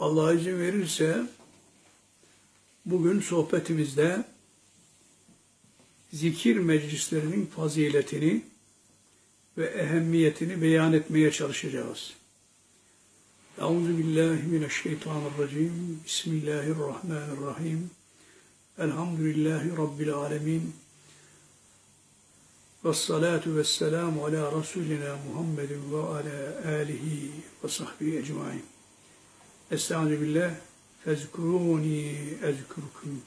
Allah izin verirse bugün sohbetimizde zikir meclislerinin faziletini ve ehemmiyetini beyan etmeye çalışacağız. Euzu billahi mineşşeytanirracim. Bismillahirrahmanirrahim. Elhamdülillahi rabbil alamin. Ve salatu ala Resulina Muhammedin ve ala alihi ve sahbihi ecmain. Estaizu billah. Fezkuruni ezkurkum.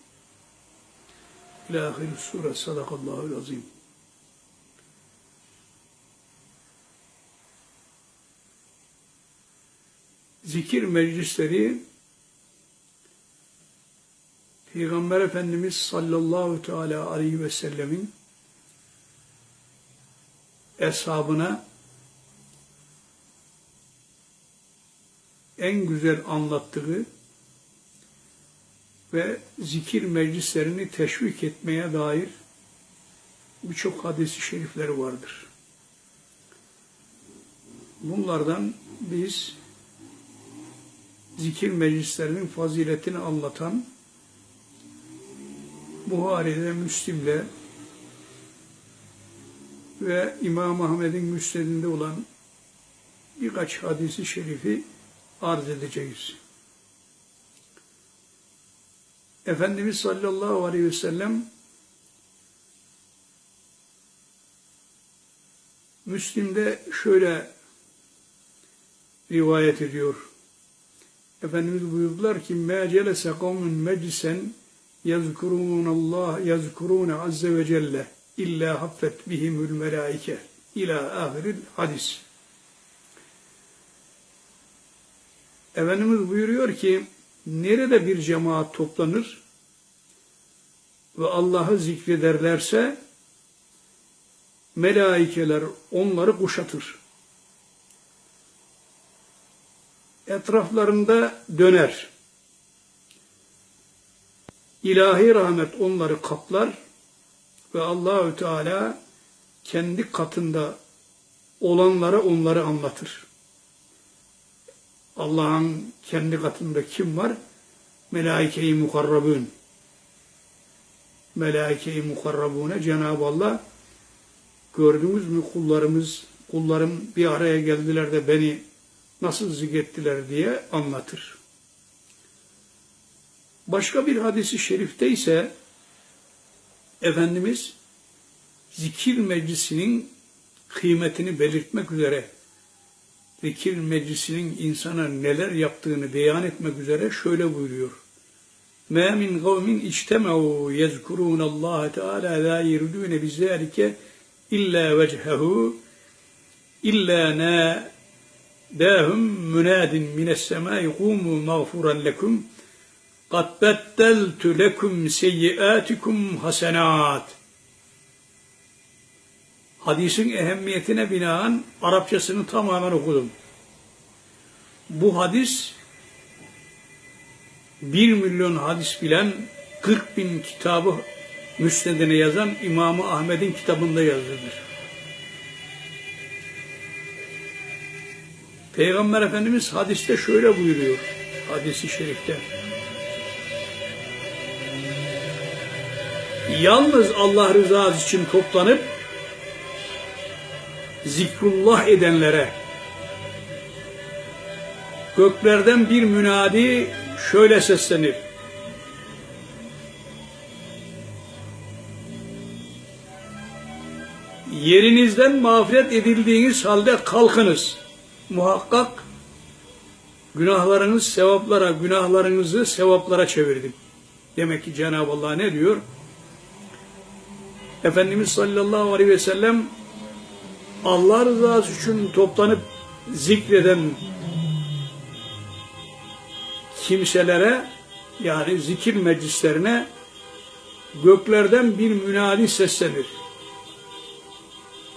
İlâ ahir sure sadakallahu azim. Zikir meclisleri Peygamber Efendimiz sallallahu teala aleyhi ve sellemin eshabına en güzel anlattığı ve zikir meclislerini teşvik etmeye dair birçok hadisi şerifleri vardır. Bunlardan biz zikir meclislerinin faziletini anlatan Buhari'de, Müslim'de ve İmam Ahmed'in müsnedinde olan birkaç hadisi şerifi arz edeceğiz. Efendimiz sallallahu aleyhi ve sellem Müslim'de şöyle rivayet ediyor. Efendimiz buyurdular ki مَا جَلَسَ قَوْمٌ مَجْلِسًا يَذْكُرُونَ اللّٰهِ يَذْكُرُونَ عَزَّ وَجَلَّ اِلَّا حَفَّتْ بِهِمُ الْمَلَائِكَةِ İlâ ahiril hadis. Efendimiz buyuruyor ki nerede bir cemaat toplanır ve Allah'ı zikrederlerse melaikeler onları kuşatır. Etraflarında döner. İlahi rahmet onları kaplar ve Allahü Teala kendi katında olanlara onları anlatır. Allah'ın kendi katında kim var? Melaike-i mukarrabun. Melaike-i mukarrabune Cenab-ı Allah gördünüz mü kullarımız, kullarım bir araya geldiler de beni nasıl zikrettiler diye anlatır. Başka bir hadisi şerifte ise Efendimiz zikir meclisinin kıymetini belirtmek üzere zikir meclisinin insana neler yaptığını beyan etmek üzere şöyle buyuruyor. مَا مِنْ قَوْمٍ اِجْتَمَعُوا يَذْكُرُونَ اللّٰهَ تَعَالَى لَا يَرُدُونَ بِذَٰلِكَ إِلَّا وَجْهَهُ إِلَّا نَادَاهُمْ مُنَادٍ مِنَ السَّمَاءِ قُومُوا مَغْفُرًا لَكُمْ قَدْ بَدَّلْتُ لَكُمْ سَيِّئَاتِكُمْ حَسَنَاتٍ Hadisin ehemmiyetine binaen Arapçasını tamamen okudum. Bu hadis bir milyon hadis bilen 40 bin kitabı müsnedine yazan İmam-ı Ahmet'in kitabında yazılıdır. Peygamber Efendimiz hadiste şöyle buyuruyor, hadisi şerifte. Yalnız Allah rızası için toplanıp zikrullah edenlere göklerden bir münadi şöyle seslenir. Yerinizden mağfiret edildiğiniz halde kalkınız. Muhakkak günahlarınız sevaplara, günahlarınızı sevaplara çevirdim. Demek ki Cenab-ı Allah ne diyor? Efendimiz sallallahu aleyhi ve sellem Allah rızası için toplanıp zikreden kimselere yani zikir meclislerine göklerden bir münadi seslenir.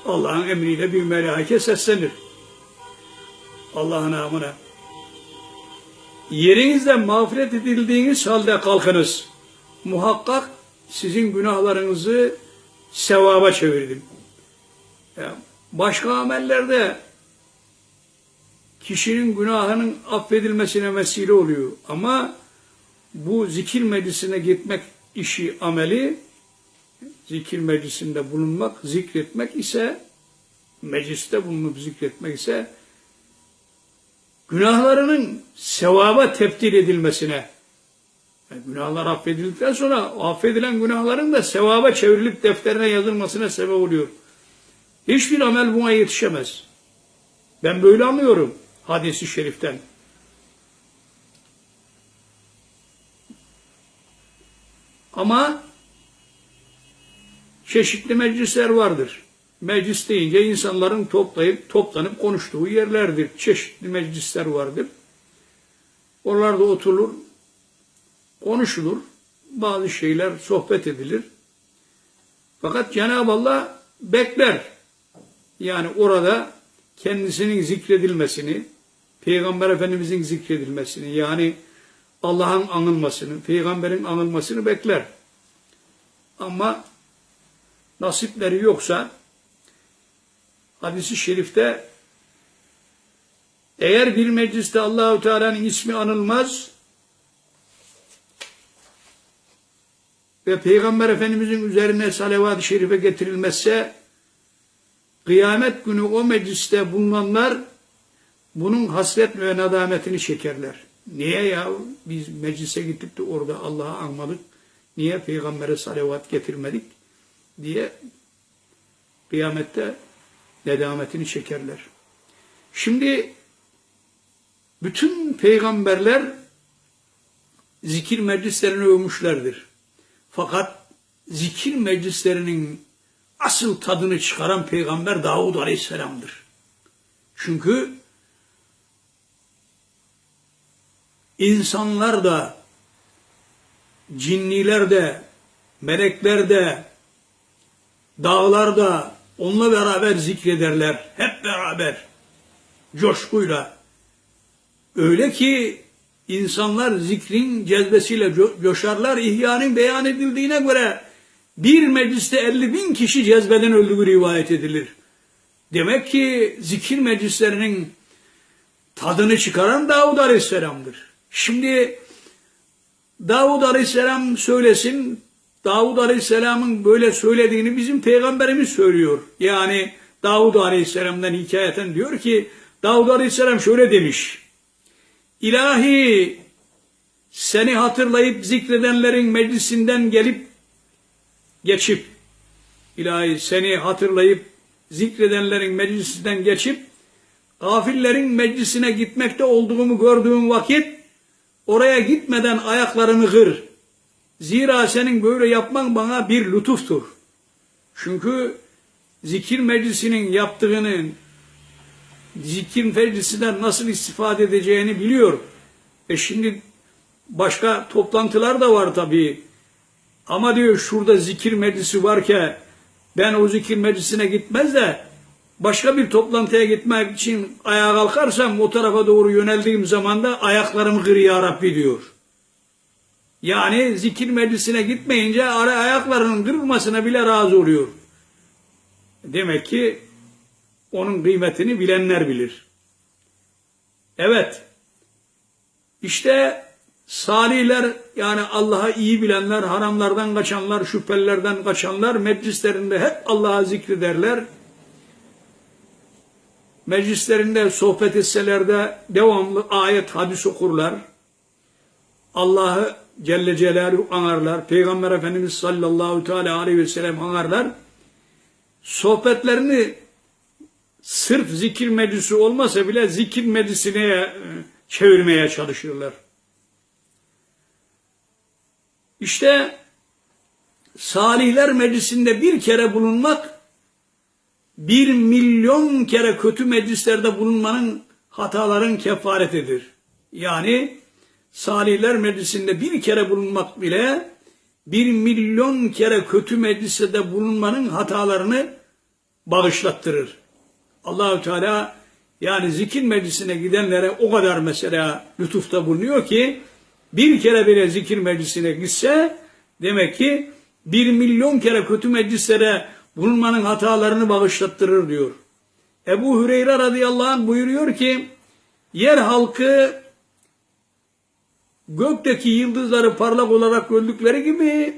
Allah'ın emriyle bir melaike seslenir. Allah'ın namına. Yerinizden mağfiret edildiğiniz halde kalkınız. Muhakkak sizin günahlarınızı sevaba çevirdim. Yani başka amellerde kişinin günahının affedilmesine vesile oluyor. Ama bu zikir meclisine gitmek işi ameli, zikir meclisinde bulunmak, zikretmek ise, mecliste bulunup zikretmek ise, günahlarının sevaba tebdil edilmesine, yani günahlar affedildikten sonra affedilen günahların da sevaba çevrilip defterine yazılmasına sebep oluyor. Hiçbir amel buna yetişemez. Ben böyle anlıyorum hadisi şeriften. Ama çeşitli meclisler vardır. Meclis deyince insanların toplayıp toplanıp konuştuğu yerlerdir. Çeşitli meclisler vardır. Oralarda oturulur, konuşulur, bazı şeyler sohbet edilir. Fakat Cenab-ı Allah bekler. Yani orada kendisinin zikredilmesini, Peygamber Efendimizin zikredilmesini, yani Allah'ın anılmasını, peygamberin anılmasını bekler. Ama nasipleri yoksa hadisi şerifte eğer bir mecliste Allahu Teala'nın ismi anılmaz ve Peygamber Efendimizin üzerine salavat-ı şerife getirilmezse kıyamet günü o mecliste bulunanlar bunun hasret ve nadametini çekerler. Niye ya biz meclise gittik de orada Allah'ı anmadık? Niye peygambere salavat getirmedik? diye kıyamette nedametini çekerler. Şimdi bütün peygamberler zikir meclislerini övmüşlerdir. Fakat zikir meclislerinin asıl tadını çıkaran peygamber Davud Aleyhisselam'dır. Çünkü insanlar da, cinniler de, melekler de, dağlar da onunla beraber zikrederler. Hep beraber, coşkuyla. Öyle ki insanlar zikrin cezbesiyle coşarlar. İhyanın beyan edildiğine göre bir mecliste 50 bin kişi cezbeden öldüğü rivayet edilir. Demek ki zikir meclislerinin tadını çıkaran Davud Aleyhisselam'dır. Şimdi Davud Aleyhisselam söylesin, Davud Aleyhisselam'ın böyle söylediğini bizim peygamberimiz söylüyor. Yani Davud Aleyhisselam'dan hikayeten diyor ki, Davud Aleyhisselam şöyle demiş, İlahi seni hatırlayıp zikredenlerin meclisinden gelip geçip, ilahi seni hatırlayıp zikredenlerin meclisinden geçip, gafillerin meclisine gitmekte olduğumu gördüğüm vakit, Oraya gitmeden ayaklarını kır. Zira senin böyle yapman bana bir lütuftur. Çünkü zikir meclisinin yaptığını, zikir meclisinden nasıl istifade edeceğini biliyor. E şimdi başka toplantılar da var tabii. Ama diyor şurada zikir meclisi varken ben o zikir meclisine gitmez de başka bir toplantıya gitmek için ayağa kalkarsam o tarafa doğru yöneldiğim zaman da ayaklarımı kır ya Rabbi diyor. Yani zikir meclisine gitmeyince ara ayaklarının kırılmasına bile razı oluyor. Demek ki onun kıymetini bilenler bilir. Evet. İşte salihler yani Allah'a iyi bilenler, haramlardan kaçanlar, şüphelerden kaçanlar meclislerinde hep Allah'a zikrederler meclislerinde sohbet etseler de devamlı ayet hadis okurlar. Allah'ı Celle Celaluhu anarlar. Peygamber Efendimiz sallallahu teala aleyhi ve sellem anarlar. Sohbetlerini sırf zikir meclisi olmasa bile zikir meclisine e, çevirmeye çalışırlar. İşte salihler meclisinde bir kere bulunmak bir milyon kere kötü meclislerde bulunmanın hataların kefaretidir. Yani salihler meclisinde bir kere bulunmak bile bir milyon kere kötü mecliste bulunmanın hatalarını bağışlattırır. Allahü Teala yani zikir meclisine gidenlere o kadar mesela lütufta bulunuyor ki bir kere bile zikir meclisine gitse demek ki bir milyon kere kötü meclislere bulunmanın hatalarını bağışlattırır diyor. Ebu Hüreyre radıyallahu anh buyuruyor ki yer halkı gökteki yıldızları parlak olarak gördükleri gibi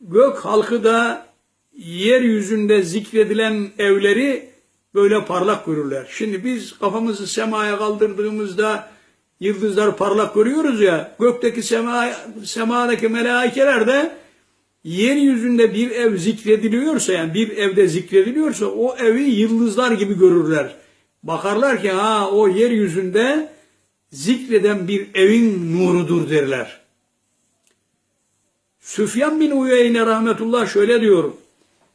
gök halkı da yeryüzünde zikredilen evleri böyle parlak görürler. Şimdi biz kafamızı semaya kaldırdığımızda yıldızlar parlak görüyoruz ya, gökteki sema, semadaki melaikeler de yeryüzünde bir ev zikrediliyorsa yani bir evde zikrediliyorsa o evi yıldızlar gibi görürler. Bakarlar ki ha o yeryüzünde zikreden bir evin nurudur derler. Süfyan bin Uyeyne rahmetullah şöyle diyor.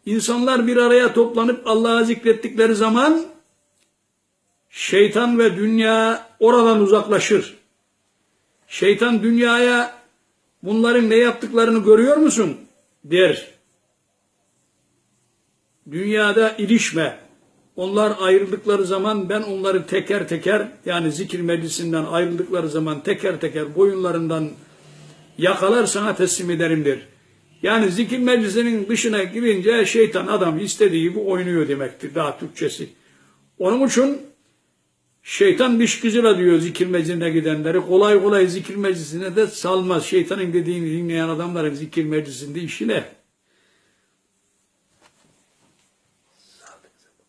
İnsanlar bir araya toplanıp Allah'ı zikrettikleri zaman şeytan ve dünya oradan uzaklaşır. Şeytan dünyaya bunların ne yaptıklarını görüyor musun? der. Dünyada ilişme. Onlar ayrıldıkları zaman ben onları teker teker yani zikir meclisinden ayrıldıkları zaman teker teker boyunlarından yakalar sana teslim ederim der. Yani zikir meclisinin dışına girince şeytan adam istediği gibi oynuyor demektir daha Türkçesi. Onun için şeytan dişkizira diyor zikir meclisine gidenleri. Kolay kolay zikir meclisine de salmaz. Şeytanın dediğini dinleyen adamların zikir meclisinde işi ne?